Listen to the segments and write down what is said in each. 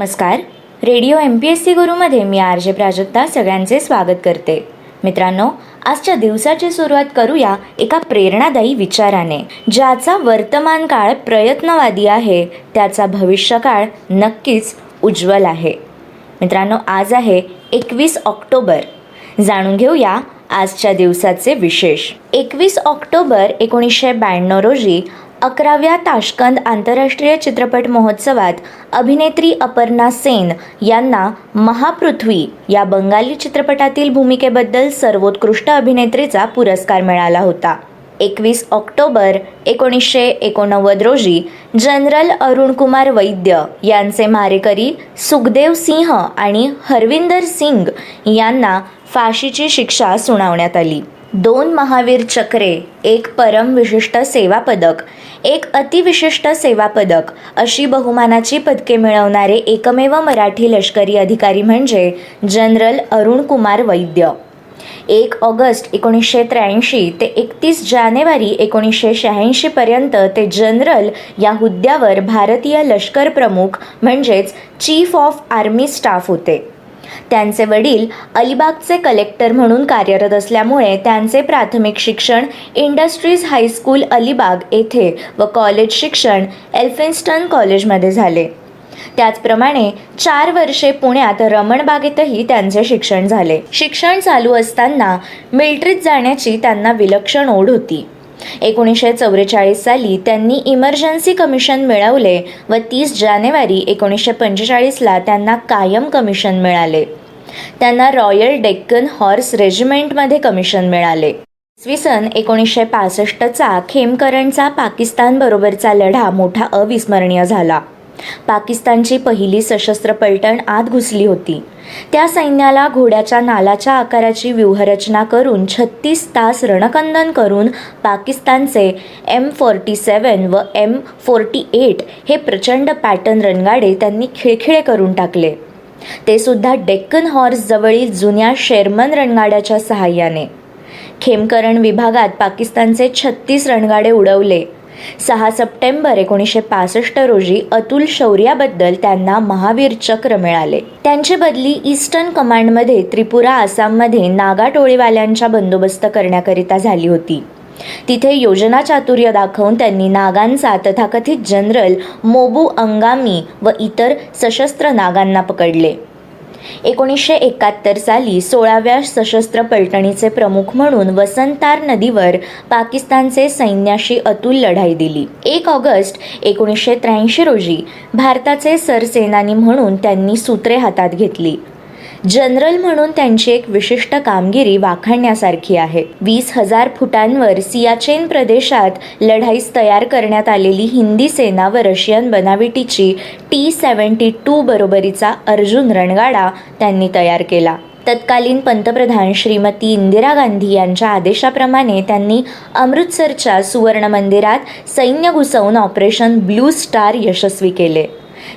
नमस्कार. Radio M P S C गुरुमध्ये मी R J Prajakta सगळ्यांचे स्वागत करते. मित्रांनो आजच्या दिवसाची सुरुवात करूया एका प्रेरणादायी विचाराने ज्याचा वर्तमान काळ प्रयत्नवादी आहे त्याचा भविष्यकाळ नक्कीच उज्ज्वल आहे. मित्रांनो आज आहे एकवीस ऑक्टोबर. जाणून घेऊया आजच्या दिवसाचे विशेष. एकवीस ऑक्टोबर एकोणीसशे ब्याण्णव रोजी अकराव्या ताशकंद आंतरराष्ट्रीय चित्रपट महोत्सवात अभिनेत्री अपर्णा सेन यांना महापृथ्वी या बंगाली चित्रपटातील भूमिकेबद्दल सर्वोत्कृष्ट अभिनेत्रीचा पुरस्कार मिळाला होता. एकवीस ऑक्टोबर एकोणीसशे एकोणनव्वद रोजी जनरल अरुणकुमार वैद्य यांचे मारेकरी सुखदेव सिंह आणि हरविंदर सिंग यांना फाशीची शिक्षा सुनावण्यात आली. दोन महावीर चक्रे एक परम विशिष्ट सेवा पदक एक अतिविशिष्ट सेवा पदक अशी बहुमानाची पदके मिळवणारे एकमेव मराठी लष्करी अधिकारी म्हणजे जनरल अरुणकुमार वैद्य. एक ऑगस्ट एकोणीसशे त्र्याऐंशी ते एकतीस जानेवारी एकोणीसशे शहाऐंशीपर्यंत ते जनरल या हुद्द्यावर भारतीय लष्कर प्रमुख म्हणजेच चीफ ऑफ आर्मी स्टाफ होते. त्यांचे वडील अलिबागचे कलेक्टर म्हणून कार्यरत असल्यामुळे त्यांचे प्राथमिक शिक्षण इंडस्ट्रीज हायस्कूल अलिबाग येथे व कॉलेज शिक्षण एल्फिन्स्टन कॉलेजमध्ये झाले. त्याचप्रमाणे चार वर्षे पुण्यात रमणबागेतही त्यांचे शिक्षण झाले. शिक्षण चालू असताना मिल्ट्रीत जाण्याची त्यांना विलक्षण ओढ होती. एकोणीसशे चौवेचाळीस साली त्यांनी इमर्जन्सी कमिशन मिळवले व तीस जानेवारी एकोणीसशे पंचेचाळीसला त्यांना कायम कमिशन मिळाले. त्यांना रॉयल डेक्कन हॉर्स रेजिमेंटमध्ये कमिशन मिळाले. इसवी सन एकोणीसशे पासष्टचा खेमकरणचा पाकिस्तानबरोबरचा लढा मोठा अविस्मरणीय झाला. पाकिस्तानची पहिली सशस्त्र पलटण आत घुसली होती. त्या सैन्याला घोड्याच्या नालाच्या आकाराची व्यूहरचना करून छत्तीस तास रणकंदन करून पाकिस्तानचे एम फोर्टी सेवन व एम फोर्टी एट हे प्रचंड पॅटर्न रणगाडे त्यांनी खिळखिळे करून टाकले. ते सुद्धा डेक्कन हॉर्स जवळील जुन्या शेरमन रणगाड्याच्या सहाय्याने. खेमकरण विभागात पाकिस्तानचे छत्तीस रणगाडे उडवले. सहा सप्टेंबर एकोणीसशे पासष्ट रोजी अतुल शौर्याबद्दल त्यांना महावीर चक्र मिळाले. त्यांची बदली ईस्टर्न कमांडमध्ये त्रिपुरा आसाममध्ये नागा टोळीवाल्यांच्या बंदोबस्त करण्याकरिता झाली होती. तिथे योजना चातुर्य दाखवून त्यांनी नागांचा तथाकथित जनरल मोबू अंगामी व इतर सशस्त्र नागांना पकडले. एकोणीसशे एकाहत्तर साली सोळाव्या सशस्त्र पलटणीचे प्रमुख म्हणून वसंतार नदीवर पाकिस्तानचे सैन्याशी अतुल लढाई दिली. एक ऑगस्ट एकोणीसशे त्र्याऐंशी रोजी भारताचे सरसेनानी म्हणून त्यांनी सूत्रे हातात घेतली. जनरल म्हणून त्यांची एक विशिष्ट कामगिरी वाखाणण्यासारखी आहे. वीस हजार फुटांवर सियाचेन प्रदेशात लढाईस तयार करण्यात आलेली हिंदी सेना व रशियन बनावटीची टी सेव्हन्टी टू बरोबरीचा अर्जुन रणगाडा त्यांनी तयार केला. तत्कालीन पंतप्रधान श्रीमती इंदिरा गांधी यांच्या आदेशाप्रमाणे त्यांनी अमृतसरच्या सुवर्ण मंदिरात सैन्य घुसवून ऑपरेशन ब्लू स्टार यशस्वी केले.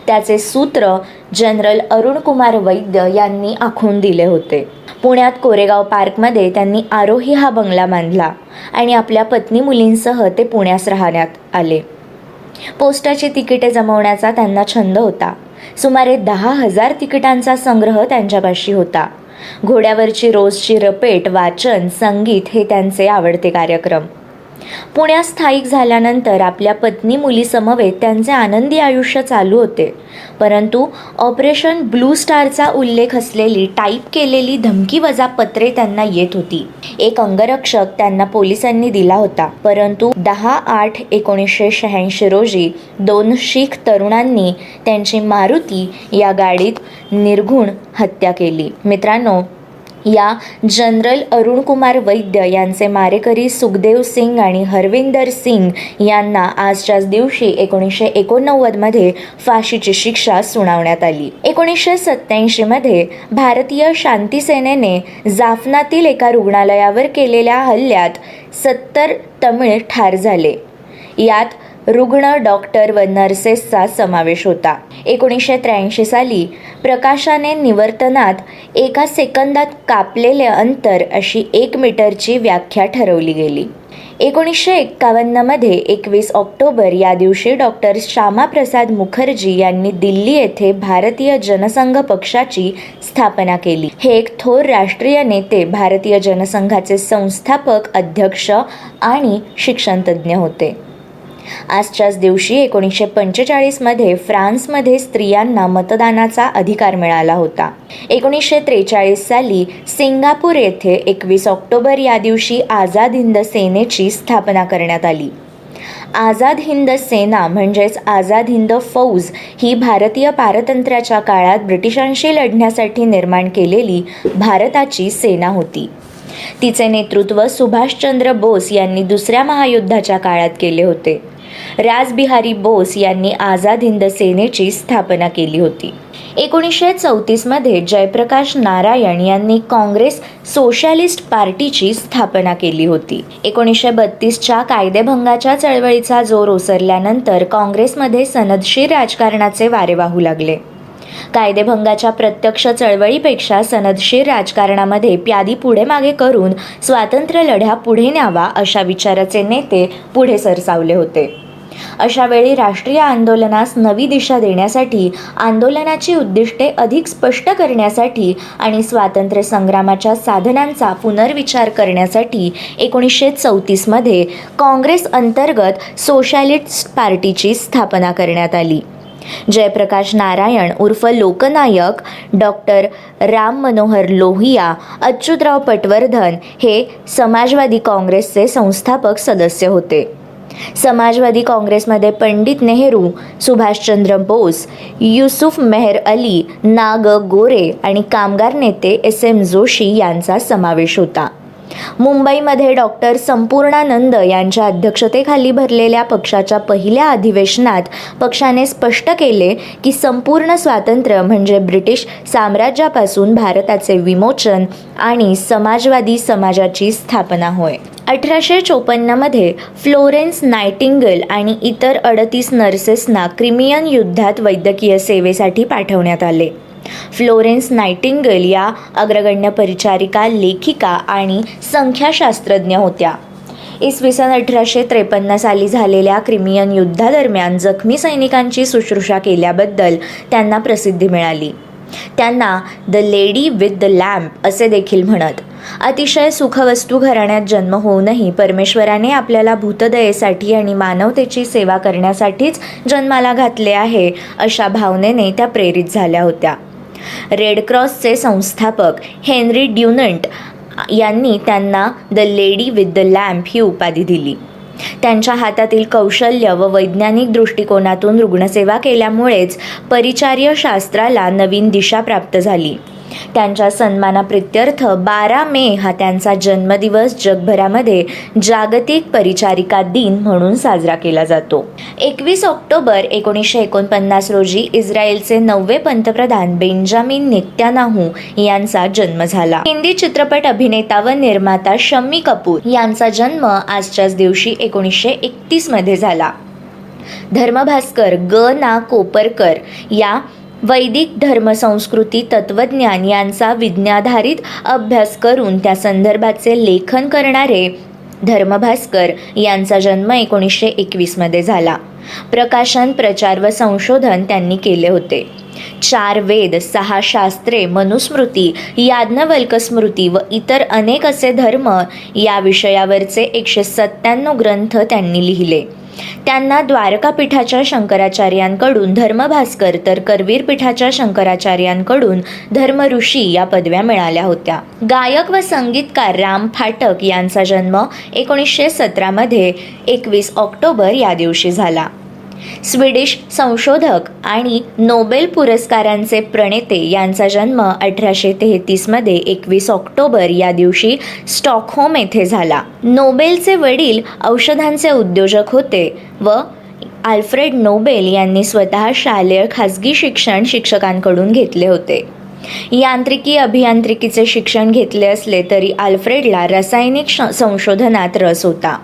त्याचे सूत्र जनरल अरुणकुमार वैद्य यांनी आखून दिले होते. पुण्यात कोरेगाव पार्कमध्ये त्यांनी आरोही हा बंगला बांधला आणि आपल्या पत्नी मुलींसह ते पुण्यास राहण्यात आले. पोस्टाची तिकिटे जमवण्याचा त्यांना छंद होता. सुमारे दहा हजार तिकिटांचा संग्रह त्यांच्यापाशी होता. घोड्यावरची रोजची रपेट वाचन संगीत हे त्यांचे आवडते कार्यक्रम. पुण्यात स्थायिक झाल्यानंतर आपल्या पत्नी मुलीसमवेत त्यांचे आनंदी आयुष्य चालू होते. परंतु ऑपरेशन ब्लू स्टारचा उल्लेख असलेली टाईप केलेली धमकी वजा पत्रे त्यांना येत होती. एक अंगरक्षक त्यांना पोलिसांनी दिला होता. परंतु दहा आठ एकोणीसशे शहाऐंशी रोजी दोन शीख तरुणांनी त्यांची मारुती या गाडीत निर्घुण हत्या केली. मित्रांनो या जनरल अरुणकुमार वैद्य यांचे मारेकरी सुखदेव सिंग आणि हरविंदर सिंग यांना आजच्याच दिवशी एकोणीसशे एकोणनव्वदमध्ये फाशीची शिक्षा सुनावण्यात आली. एकोणीसशे सत्याऐंशीमध्ये भारतीय शांती सेनेने जाफनातील एका रुग्णालयावर केलेल्या हल्ल्यात सत्तर तमिळ ठार झाले. यात रुग्ण डॉक्टर व नर्सेसचा समावेश होता. एकोणीसशे त्र्याऐंशी साली प्रकाशाने निवर्तनात एका सेकंदात कापलेले अंतर अशी एक मीटरची व्याख्या ठरवली गेली. एकोणीसशे एक्कावन्नमध्ये एकवीस ऑक्टोबर या दिवशी डॉक्टर श्यामाप्रसाद मुखर्जी यांनी दिल्ली येथे भारतीय जनसंघ पक्षाची स्थापना केली. हे एक थोर राष्ट्रीय नेते भारतीय जनसंघाचे संस्थापक अध्यक्ष आणि शिक्षणतज्ज्ञ होते. आजच्याच दिवशी एकोणीसशे पंचेचाळीसमध्ये फ्रान्समध्ये स्त्रियांना मतदानाचा अधिकार मिळाला होता. एकोणीसशे त्रेचाळीस साली सिंगापूर येथे एकवीस ऑक्टोबर या दिवशी आझाद हिंद सेनेची स्थापना करण्यात आली. आझाद हिंद सेना म्हणजेच आझाद हिंद फौज ही भारतीय पारतंत्र्याच्या काळात ब्रिटिशांशी लढण्यासाठी निर्माण केलेली भारताची सेना होती. तिचे नेतृत्व सुभाषचंद्र बोस यांनी दुसऱ्या महायुद्धाच्या काळात केले होते. राजबिहारी बोस यांनी आझाद हिंद सेनेची स्थापना केली होती. एकोणीसशे चौतीसमध्ये जयप्रकाश नारायण यांनी काँग्रेस सोशलिस्ट पार्टीची स्थापना केली होती. एकोणीसशे बत्तीसच्या कायदेभंगाच्या चळवळीचा जोर ओसरल्यानंतर काँग्रेसमध्ये सनदशीर राजकारणाचे वारे वाहू लागले. कायदेभंगाच्या प्रत्यक्ष चळवळीपेक्षा सनदशीर राजकारणामध्ये प्यादी पुढे मागे करून स्वातंत्र्य लढ्या पुढे न्यावा अशा विचाराचे नेते पुढे सरसावले होते. अशावेळी राष्ट्रीय आंदोलनास नवी दिशा देण्यासाठी आंदोलनाची उद्दिष्टे अधिक स्पष्ट करण्यासाठी आणि स्वातंत्र्य संग्रामाच्या साधनांचा पुनर्विचार करण्यासाठी एकोणीसशे चौतीसमध्ये काँग्रेस अंतर्गत सोशॅलिस्ट पार्टीची स्थापना करण्यात आली. जयप्रकाश नारायण उर्फ लोकनायक डॉक्टर राम मनोहर लोहिया अच्युतराव पटवर्धन हे समाजवादी काँग्रेसचे संस्थापक सदस्य होते. समाजवादी काँग्रेसमध्ये पंडित नेहरू सुभाषचंद्र बोस युसुफ मेहर अली नाग गोरे आणि कामगार नेते एस एम जोशी यांचा समावेश होता. मुंबईमध्ये डॉक्टर संपूर्णानंद यांच्या अध्यक्षतेखाली भरलेल्या पक्षाच्या पहिल्या अधिवेशनात पक्षाने स्पष्ट केले की संपूर्ण स्वातंत्र्य म्हणजे ब्रिटिश साम्राज्यापासून भारताचे विमोचन आणि समाजवादी समाजाची स्थापना होय. अठराशे चोपन्नमध्ये फ्लोरेन्स नायटिंगल आणि इतर अडतीस नर्सेसना क्रिमियन युद्धात वैद्यकीय सेवेसाठी पाठवण्यात आले. फ्लोरेन्स नायटिंगल या अग्रगण्य परिचारिका लेखिका आणि संख्याशास्त्रज्ञ होत्या. इसवी सन अठराशे त्रेपन्न साली झालेल्या क्रिमियन युद्धादरम्यान जखमी सैनिकांची शुश्रूषा केल्याबद्दल त्यांना प्रसिद्धी मिळाली. त्यांना the lady with the lamp असे देखील म्हणत. अतिशय सुखवस्तू घराण्यात जन्म होऊनही परमेश्वराने आपल्याला भूतदयेसाठी आणि मानवतेची सेवा करण्यासाठीच जन्माला घातले आहे अशा भावनेने त्या प्रेरित झाल्या होत्या. रेड क्रॉसचे संस्थापक हेनरी ड्युनंट यांनी त्यांना the lady with the lamp ही उपाधी दिली. त्यांच्या हातातील कौशल्य व वैज्ञानिक दृष्टिकोनातून रुग्णसेवा केल्यामुळेच परिचार्य शास्त्राला नवीन दिशा प्राप्त झाली. त्यांच्या सन्मानाप्रित्यर्थ बारा मे हा त्यांचा जन्मदिवस जगभरामध्ये जागतिक परिचारिका दिन म्हणून साजरा केला जातो. एकवीस ऑक्टोबर एकोणीसशे एकोणपन्नास रोजी इस्रायलचे नववे पंतप्रधान बेंजामिन नित्यानाहू यांचा जन्म झाला. हिंदी चित्रपट अभिनेता व निर्माता शम्मी कपूर यांचा जन्म आजच्याच दिवशी एकोणीसशे एकतीसमध्ये झाला. धर्मभास्कर ग ना कोपरकर या वैदिक धर्मसंस्कृती तत्वज्ञान यांचा विज्ञाधारित अभ्यास करून त्या संदर्भाचे लेखन करणारे धर्मभास्कर यांचा जन्म एकोणीसशे एकवीसमध्ये झाला. प्रकाशन प्रचार व संशोधन त्यांनी केले होते. चार वेद सहा शास्त्रे मनुस्मृती याज्ञवल्क स्मृती व इतर अनेक असे धर्म या विषयावरचे एकशे सत्त्याण्णव ग्रंथ त्यांनी लिहिले. त्यांना द्वारकापीठाच्या शंकराचार्यांकडून धर्मभास्कर तर करवीर पीठाच्या शंकराचार्यांकडून धर्मऋषी या पदव्या मिळाल्या होत्या. गायक व संगीतकार राम फाटक यांचा जन्म एकोणीसशे सतरामध्ये एकवीस ऑक्टोबर या दिवशी झाला. स्वीडिश संशोधक आणि नोबेल पुरस्कारांचे प्रणेते यांचा जन्म अठराशे तेहतीसमध्ये एकवीस ऑक्टोबर या दिवशी स्टॉकहोम येथे झाला. नोबेलचे वडील औषधांचे उद्योजक होते व आल्फ्रेड नोबेल यांनी स्वतः शालेय खाजगी शिक्षण शिक्षकांकडून घेतले होते. यांत्रिकी अभियांत्रिकीचे शिक्षण घेतले असले तरी आल्फ्रेडला रासायनिक श- संशोधनात रस होता.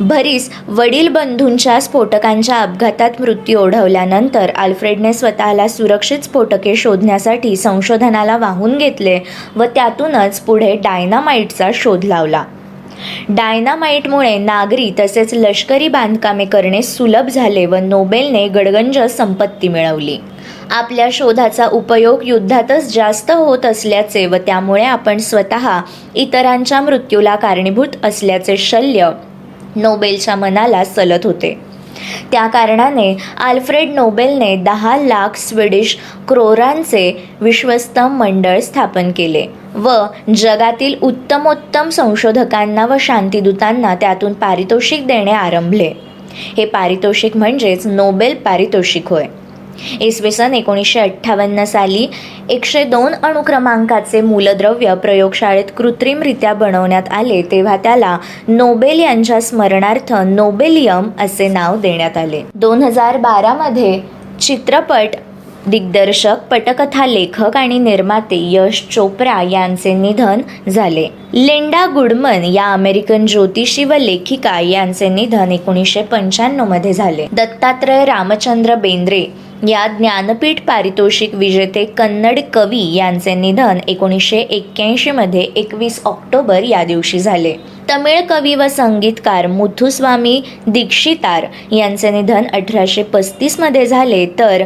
भरीस वडील बंधूंच्या स्फोटकांच्या अपघातात मृत्यू ओढवल्यानंतर आल्फ्रेडने स्वतःला सुरक्षित स्फोटके शोधण्यासाठी संशोधनाला वाहून घेतले व त्यातूनच पुढे डायनामाइटचा शोध लावला. डायनामाइटमुळे नागरी तसेच लष्करी बांधकामे करणे सुलभ झाले व नोबेलने गडगंज संपत्ती मिळवली. आपल्या शोधाचा उपयोग युद्धातच जास्त होत असल्याचे व त्यामुळे आपण स्वतः इतरांच्या मृत्यूला कारणीभूत असल्याचे शल्य नोबेलच्या मनाला सलत होते. त्या कारणाने आल्फ्रेड नोबेलने दहा लाख स्वीडिश क्रोरांचे विश्वस्त मंडळ स्थापन केले व जगातील उत्तमोत्तम संशोधकांना व शांतिदूतांना त्यातून पारितोषिक देणे आरंभले. हे पारितोषिक म्हणजेच नोबेल पारितोषिक होय. इसवी सन एकोणीसशे अठ्ठावन्न साली एकशे दोन अणुक्रमांकाचे मूलद्रव्य प्रयोगशाळेत कृत्रिमरित्या बनवण्यात आले तेव्हा त्याला नोबेल यांच्या स्मरणार्थ नोबेलियम असे नाव देण्यात आले. दोन हजार बारामध्ये चित्रपट दिग्दर्शक पटकथा लेखक आणि निर्माते यश चोप्रा यांचे निधन झाले. लिंडा गुडमन या अमेरिकन ज्योतिषी व लेखिका यांचे निधन एकोणीसशे पंच्याण्णवमध्ये झाले. दत्तात्रय रामचंद्र बेंद्रे या ज्ञानपीठ पारितोषिक विजेते कन्नड कवी यांचे निधन एकोणीसशे एक्क्याऐंशीमध्ये एकवीस ऑक्टोबर या दिवशी झाले. तमिळ कवी व संगीतकार मुथुस्वामी दीक्षितार यांचे निधन अठराशे पस्तीसमध्ये झाले. तर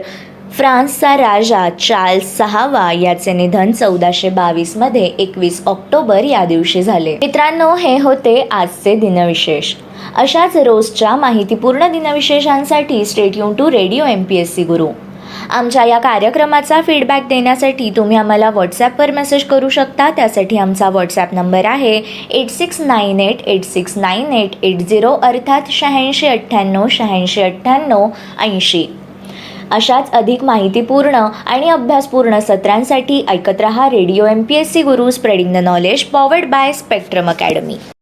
फ्रान्सचा राजा चार्ल्स सहावा याचे निधन चौदाशे बावीसमध्ये एकवीस ऑक्टोबर या दिवशी झाले. मित्रांनो हे होते आजचे दिनविशेष. अशाच रोजच्या माहितीपूर्ण दिनविशेषांसाठी stay tuned to radio M P S C Guru. आमच्या या कार्यक्रमाचा फीडबॅक देण्यासाठी तुम्ही आम्हाला व्हॉट्सॲपवर मेसेज करू शकता. त्यासाठी आमचा व्हॉट्सॲप नंबर आहे eight six nine eight eight six nine eight eight zero अर्थात शहाऐंशी अठ्ठ्याण्णव शहाऐंशी अठ्ठ्याण्णव ऐंशी. अशाच अधिक माहितीपूर्ण आणि अभ्यासपूर्ण सत्रांसाठी ऐकत रहा radio M P S C Guru spreading the knowledge powered by Spectrum Academy